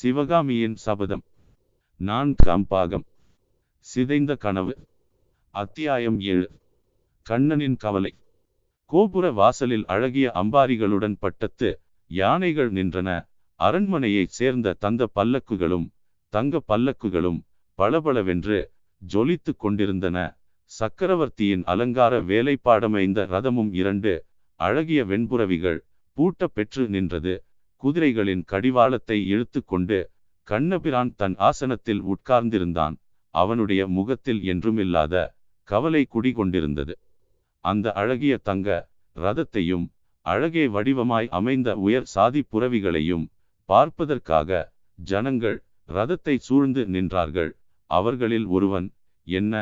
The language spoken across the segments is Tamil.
சிவகாமியின் சபதம். நான் கம்பாகம். சிதைந்த கனவு. அத்தியாயம் ஏழு. கண்ணனின் கவலை. கோபுர வாசலில் அழகிய அம்பாரிகளுடன் பட்டத்து யானைகள் நின்றன. அரண்மனையைச் சேர்ந்த தந்த பல்லக்குகளும் தங்க பல்லக்குகளும் பளபளவென்று ஜொலித்து கொண்டிருந்தன. சக்கரவர்த்தியின் அலங்கார வேலைப்பாடமைந்த ரதமும் இரண்டு அழகிய வெண்புறவிகள் பூட்ட பெற்று நின்றது. குதிரைகளின் கடிவாளத்தை இழுத்துக்கொண்டு கண்ணபிரான் தன் ஆசனத்தில் உட்கார்ந்திருந்தான். அவனுடைய முகத்தில் என்றுமில்லாத கவலை குடிகொண்டிருந்தது. அந்த அழகிய தங்க ரதத்தையும் அழகே வடிவமாய் அமைந்த உயர் சாதி புறவிகளையும் பார்ப்பதற்காக ஜனங்கள் ரதத்தை சூழ்ந்து நின்றார்கள். அவர்களில் ஒருவன் என்ன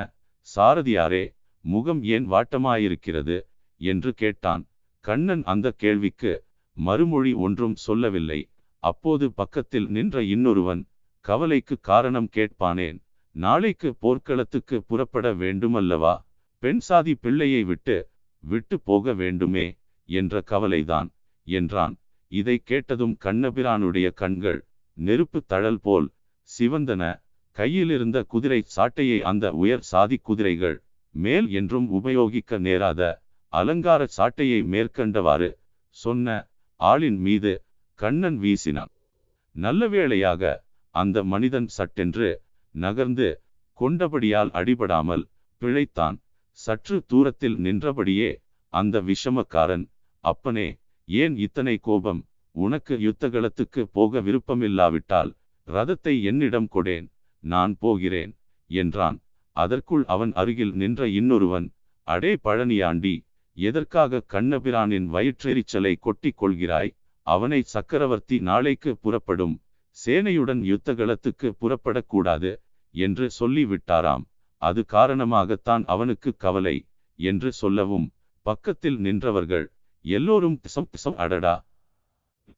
சாரதியாரே முகம் ஏன் வாட்டமாயிருக்கிறது? என்று கேட்டான். கண்ணன் அந்த கேள்விக்கு மறுமொழி ஒன்றும் சொல்லவில்லை. அப்போது பக்கத்தில் நின்ற இன்னொருவன் கவலைக்கு காரணம் கேட்பானேன் நாளைக்கு போர்க்களத்துக்கு புறப்பட வேண்டுமல்லவா? பெண் சாதி பிள்ளையை விட்டு விட்டு போக வேண்டுமே என்ற கவலைதான் என்றான். இதை கேட்டதும் கண்ணபிரானுடைய கண்கள் நெருப்பு தழல் போல் சிவந்தன. கையிலிருந்த குதிரை சாட்டையை அந்த உயர் சாதி குதிரைகள் மேல் என்றும் உபயோகிக்க நேராத அலங்கார சாட்டையை மேற்கண்டவாறு சொன்ன ஆளின் மீது கண்ணன் வீசினான். நல்ல வேளையாக அந்த மனிதன் சட்டென்று நகர்ந்து கொண்டபடியால் அடிபடாமல் பிழைத்தான். சற்று தூரத்தில் நின்றபடியே அந்த விஷமக்காரன் அப்பனே ஏன் இத்தனை கோபம்? உனக்கு யுத்தகலத்துக்கு போக விருப்பமில்லாவிட்டால் ரதத்தை என்னிடம் கொடேன் நான் போகிறேன் என்றான். அதற்குள் அவன் அருகில் நின்ற இன்னொருவன் அடே பழனியாண்டி எதற்காக கண்ணபிரானின் வயிற்றெரிச்சலை கொட்டிக் கொள்கிறாய் அவனை சக்கரவர்த்தி நாளைக்கு புறப்படும். சேனையுடன் யுத்தகலத்துக்கு புறப்படக்கூடாது என்று சொல்லிவிட்டாராம். அது காரணமாகத்தான் அவனுக்கு கவலை என்று சொல்லவும் பக்கத்தில் நின்றவர்கள் எல்லோரும் திசம் திசம் அடடா.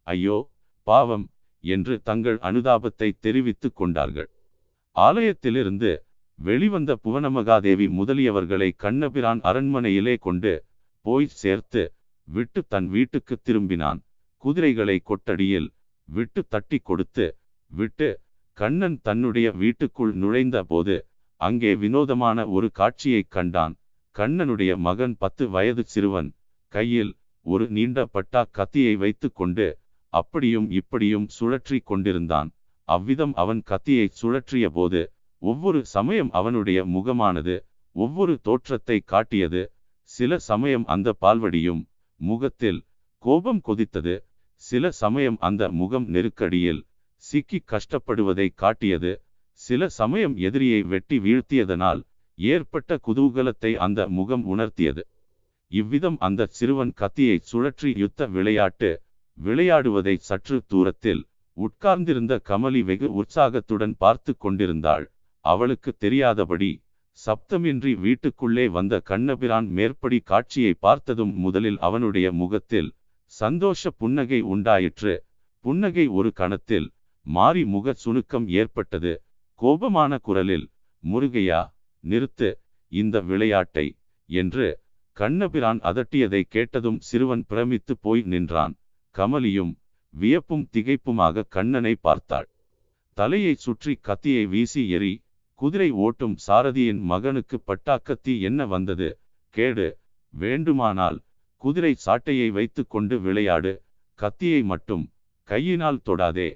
ஐயோ பாவம் என்று தங்கள் அனுதாபத்தை தெரிவித்துக் கொண்டார்கள். ஆலயத்திலிருந்து வெளிவந்த புவனமகாதேவி முதலியவர்களை கண்ணபிரான் அரண்மனையிலே கொண்டு போய் சேர்த்து விட்டு தன் வீட்டுக்கு திரும்பினான். குதிரைகளை கொட்டடியில் விட்டு தட்டி கொடுத்து விட்டு கண்ணன் தன்னுடைய வீட்டுக்குள் நுழைந்த போது அங்கே வினோதமான ஒரு காட்சியைக் கண்டான். கண்ணனுடைய மகன் பத்து வயது சிறுவன் கையில் ஒரு நீண்ட பட்டா கத்தியை வைத்து கொண்டு அப்படியும் இப்படியும் சுழற்றி கொண்டிருந்தான். அவ்விதம் அவன் கத்தியை சுழற்றிய போது ஒவ்வொரு சமயம் அவனுடைய முகமானது ஒவ்வொரு தோற்றத்தை காட்டியது சில சமயம் அந்த பால்வடியும் முகத்தில் கோபம் கொதித்தது. சில சமயம் அந்த முகம் நெருக்கடியில் சிக்கி கஷ்டப்படுவதை காட்டியது. சில சமயம் எதிரியை வெட்டி வீழ்த்தியதனால் ஏற்பட்ட குதூகலத்தை அந்த முகம் உணர்த்தியது. இவ்விதம் அந்த சிறுவன் கத்தியை சுழற்றி யுத்த விளையாட்டு விளையாடுவதை சற்று தூரத்தில் உட்கார்ந்திருந்த கமலி வெகு உற்சாகத்துடன் பார்த்து கொண்டிருந்தாள். அவளுக்கு தெரியாதபடி சப்தமின்றி வீட்டுக்குள்ளே வந்த கண்ணபிரான் மேற்படி காட்சியை பார்த்ததும் முதலில் அவனுடைய முகத்தில் சந்தோஷ புன்னகை உண்டாயிற்று. புன்னகை ஒரு கணத்தில் மாறி முக சுணுக்கம் ஏற்பட்டது. கோபமான குரலில் முருகையா நிறுத்து இந்த விளையாட்டை என்று கண்ணபிரான் அதட்டியதை கேட்டதும் சிறுவன் பிரமித்து போய் நின்றான். கமலியும் வியப்பும் திகைப்புமாக கண்ணனை பார்த்தாள். தலையை சுற்றி கத்தியை வீசி எறி குதிரை ஓட்டும் சாரதியின் மகனுக்கு பட்டாக்கத்தி என்ன வந்தது? கேடு. வேண்டுமானால் குதிரை சாட்டையை வைத்து கொண்டு விளையாடு. கத்தியை மட்டும் கையினால் தொடாதே.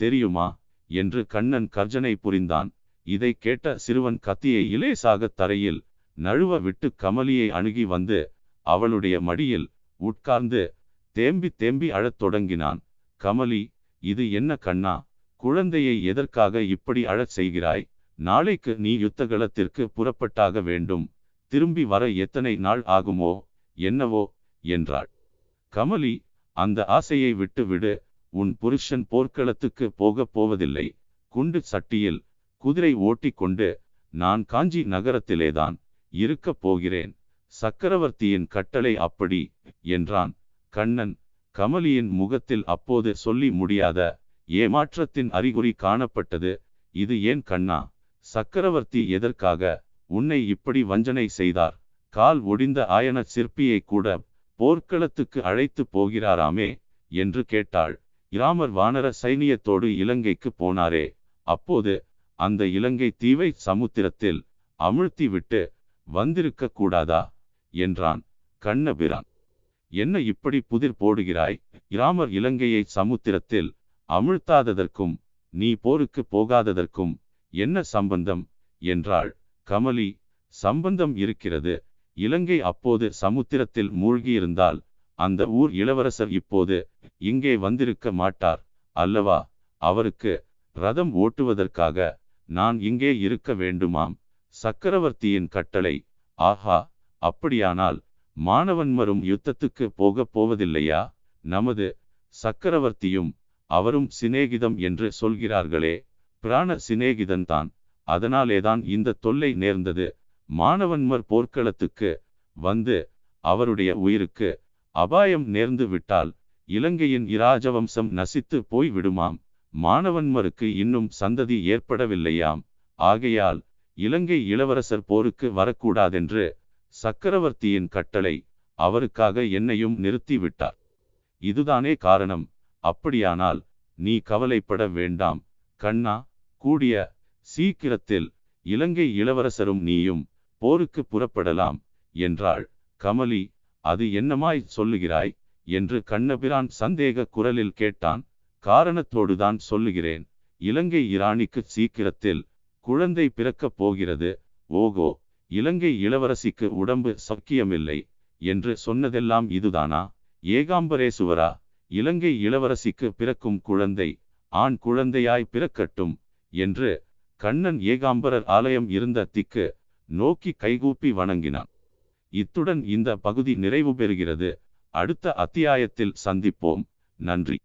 தெரியுமா? என்று கண்ணன் கர்ஜனை புரிந்தான். இதை கேட்ட சிறுவன் கத்தியை இலேசாக தரையில் நழுவ விட்டு கமலியை அணுகி வந்து அவளுடைய மடியில் உட்கார்ந்து தேம்பி தேம்பி அழத் தொடங்கினான். கமலி இது என்ன கண்ணா? குழந்தையை எதற்காக இப்படி அழச் செய்கிறாய்? நாளைக்கு நீ யுத்தகலத்திற்கு புறப்பட்டாக வேண்டும். திரும்பி வர எத்தனை நாள் ஆகுமோ என்னவோ என்றாள். கமலி அந்த ஆசையை விட்டு விடு உன் புருஷன் போர்க்களத்துக்கு போகப் போவதில்லை. குண்டு சட்டியில் குதிரை ஓட்டிக்கொண்டு நான் காஞ்சி நகரத்திலேதான் இருக்கப் போகிறேன். சக்கரவர்த்தியின் கட்டளை அப்படி என்றான். கண்ணன் கமலியின் முகத்தில் அப்போது சொல்லி முடியாத ஏமாற்றத்தின் அறிகுறி காணப்பட்டது. இது ஏன் கண்ணா? சக்கரவர்த்தி எதற்காக உன்னை இப்படி வஞ்சனை செய்தார்? கால் ஒடிந்த ஆயன சிற்பியை கூட போர்க்களத்துக்கு அழைத்து போகிறாராமே என்று கேட்டாள். இராமர் வானர சைனியத்தோடு இலங்கைக்கு போனாரே. அப்போது அந்த இலங்கை தீவை சமுத்திரத்தில் அமிழ்த்தி விட்டு வந்திருக்க கூடாதா? என்றான் கண்ணபிரான். என்ன இப்படி புதிர் போடுகிறாய்? இராமர் இலங்கையை சமுத்திரத்தில் அமிழ்த்தாததற்கும் நீ போருக்கு போகாததற்கும் என்ன சம்பந்தம்? என்றாள். கமலி சம்பந்தம் இருக்கிறது. இலங்கை அப்போது சமுத்திரத்தில் மூழ்கியிருந்தால் அந்த ஊர் இளவரசர் இப்போது இங்கே வந்திருக்க மாட்டார். அல்லவா? அவருக்கு ரதம் ஓட்டுவதற்காக நான் இங்கே இருக்க வேண்டுமாம். சக்கரவர்த்தியின் கட்டளை. ஆஹா! அப்படியானால் மாணவன்மரும் யுத்தத்துக்கு போகப் போவதில்லையா? நமது சக்கரவர்த்தியும் அவரும் சிநேகிதம் என்று சொல்கிறார்களே. பிராண சிநேகிதன்தான் அதனாலேதான் இந்த தொல்லை நேர்ந்தது. மாணவன்மர் போர்க்களத்துக்கு வந்து அவருடைய உயிருக்கு அபாயம் நேர்ந்து விட்டால் இலங்கையின் இராஜவம்சம் நசித்து போய் விடுமாம். மாணவன்மருக்கு இன்னும் சந்ததி ஏற்படவில்லையாம். ஆகையால் இலங்கை இளவரசர் போருக்கு வரக்கூடாதென்று சக்கரவர்த்தியின் கட்டளை அவருக்காக என்னையும் நிறுத்திவிட்டார். இதுதானே காரணம். அப்படியானால் நீ கவலைப்பட வேண்டாம். கண்ணா கூடிய சீக்கிரத்தில் இலங்கை இளவரசரும் நீயும் போருக்கு புறப்படலாம் என்றாள். கமலி அது என்னமாய் சொல்லுகிறாய்? என்று கண்ணபிரான் சந்தேக குரலில் கேட்டான். காரணத்தோடுதான் சொல்லுகிறேன். இலங்கை இராணிக்கு சீக்கிரத்தில் குழந்தை பிறக்கப் போகிறது. ஓகோ இலங்கை இளவரசிக்கு உடம்பு சக்கியமில்லை என்று சொன்னதெல்லாம் இதுதானா? ஏகாம்பரேசுவரா? இலங்கை இளவரசிக்கு பிறக்கும் குழந்தை ஆண் குழந்தையாய் பிறக்கட்டும். என்று கண்ணன் ஏகாம்பரர் ஆலயம் இருந்த திக்கு நோக்கி கைகூப்பி வணங்கினான். இத்துடன் இந்த பகுதி நிறைவு பெறுகிறது. அடுத்த அத்தியாயத்தில் சந்திப்போம். நன்றி.